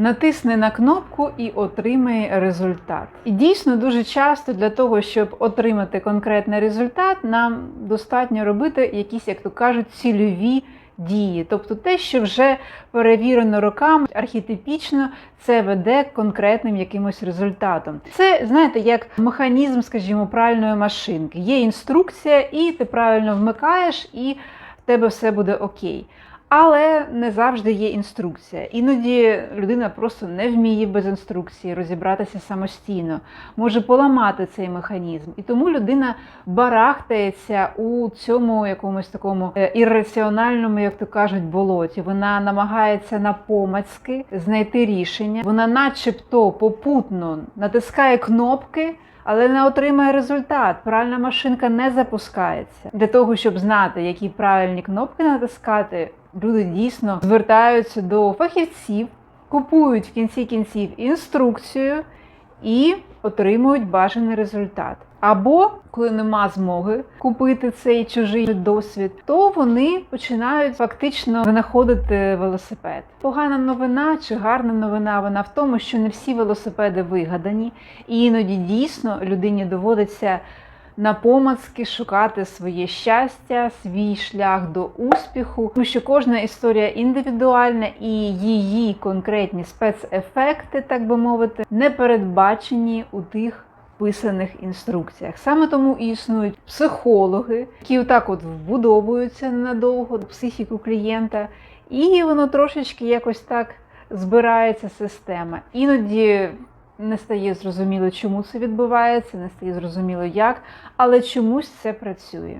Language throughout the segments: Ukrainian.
Натисни на кнопку і отримай результат. І дійсно дуже часто для того, щоб отримати конкретний результат, нам достатньо робити якісь, як то кажуть, цільові дії. Тобто те, що вже перевірено роками, архетипічно це веде конкретним якимось результатом. Це, знаєте, як механізм, скажімо, пральної машинки. Є інструкція, і ти правильно вмикаєш, і в тебе все буде окей. Але не завжди є інструкція. Іноді людина просто не вміє без інструкції розібратися самостійно, може поламати цей механізм. І тому людина барахтається у цьому якомусь такому е, ірраціональному, як то кажуть, болоті. Вона намагається напомацьки знайти рішення. Вона, начебто, попутно натискає кнопки. Але не отримає результат. Пральна машинка не запускається. Для того, щоб знати, які правильні кнопки натискати, люди дійсно звертаються до фахівців, купують в кінці кінців інструкцію і отримують бажаний результат. Або коли нема змоги купити цей чужий досвід, то вони починають фактично винаходити велосипед. Погана новина чи гарна новина вона в тому, що не всі велосипеди вигадані, і іноді дійсно людині доводиться напомацки шукати своє щастя, свій шлях до успіху, тому що кожна історія індивідуальна і її конкретні спецефекти, так би мовити, не передбачені у тих писаних інструкціях. Саме тому і існують психологи, які отак от вбудовуються ненадовго в психіку клієнта, і воно трошечки якось так збирається система. Іноді не стає зрозуміло, чому це відбувається, не стає зрозуміло як, але чомусь це працює.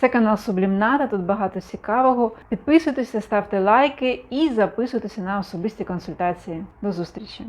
Це канал Сублімната, тут багато цікавого. Підписуйтеся, ставте лайки і записуйтеся на особисті консультації. До зустрічі!